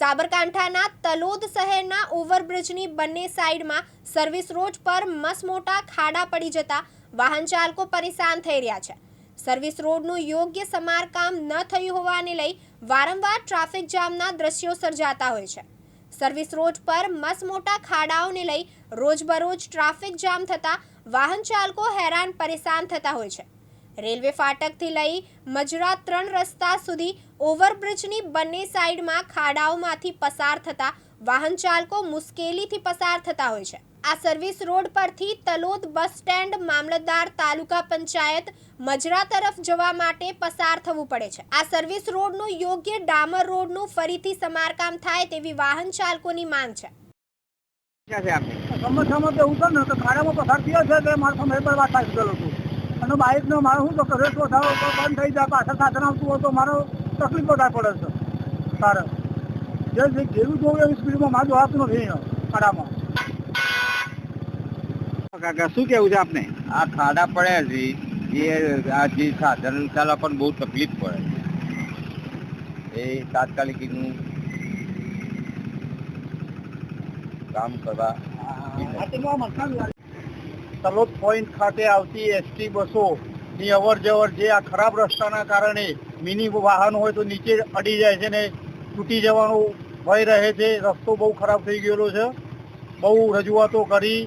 સાબરકાંઠાના તલોદ શહેરના ઓવરબ્રિજની બંને સાઈડમાં સર્વિસ રોડ પર મસમોટા ખાડા પડી જતા વાહન ચાલકો પરેશાન થઈ રહ્યા છે. સર્વિસ રોડનું યોગ્ય સમારકામ ન થયું હોવાને લઈ વારંવાર ટ્રાફિક જામના દ્રશ્યો સર્જાતા હોય છે. સર્વિસ રોડ પર મસમોટા ખાડાઓને લઈ રોજબરોજ ટ્રાફિક જામ થતા વાહન ચાલકો હેરાન પરેશાન થતા હોય છે. રેલવે ફાટકથી લઈ મજરા ત્રણ રસ્તા સુધી ઓવરબ્રિજની બંને સાઈડમાં ખાડાઓમાંથી પસાર થતા વાહન ચાલકો મુશ્કેલીથી પસાર થતા હોય છે. આ સર્વિસ રોડ પરથી તલોદ બસ સ્ટેન્ડ, મામલતદાર તાલુકા પંચાયત, મજરા તરફ જવા માટે પસાર થવું પડે છે. આ સર્વિસ રોડનું યોગ્ય ડામર રોડનું ફરીથી સમારકામ થાય તેવી વાહન ચાલકોની માંગ છે. ક્યાં સમજ આપને તો ખાડામાં પસાર થયો છે એટલે મારા સમય પર વાત થાય અને બાઇકનો મારો શું તો કરે તો થાવ તો બંધ થઈ જાય પાછળ સાધન આવતું હોય તો મારો તકલીફ વધારે પડે છે સારો જે જે જેવું જોવું એવી સ્પીડમાં મારું જોવાતું નથી ખાડામાં કાકા શું કેવું છે આપને આ ખાડા પડ્યા છે એ આ જે સાધન ચાલવા પણ બહુ તકલીફ પડે એ તાત્કાલિક એનું કામ કરવા તલોદ પોઈન્ટ ખાતે આવતી એસટી બસો ની અવર જવર જે આ ખરાબ રસ્તાના કારણે મિની વાહન હોય તો નીચે અડી જાય છે ને તૂટી જવાનો ભય રહે છે. રસ્તો બહુ ખરાબ થઈ ગયેલો છે. બહુ રજૂઆતો કરી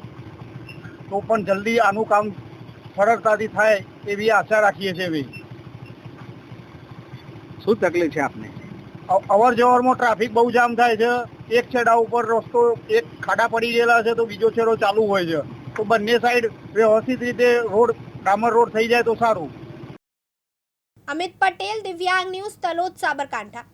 તો પણ જલ્દી આનું કામ સરળતાથી થાય એવી આશા રાખીએ છીએ ભાઈ શું તકલીફ છે આપને? અવર જવરમાં ટ્રાફિક બહુ જામ થાય છે. એક છેડા ઉપર રસ્તો એક ખાડા પડી ગયેલા છે તો બીજો છેડો ચાલુ હોય છે. તો બંને સાઈડ વ્યવસ્થિત રીતે રોડ, ડામર રોડ થઈ જાય તો સારું. અમિત પટેલ, દિવ્યાંગ ન્યૂઝ તલોદ, સાબરકાંઠા.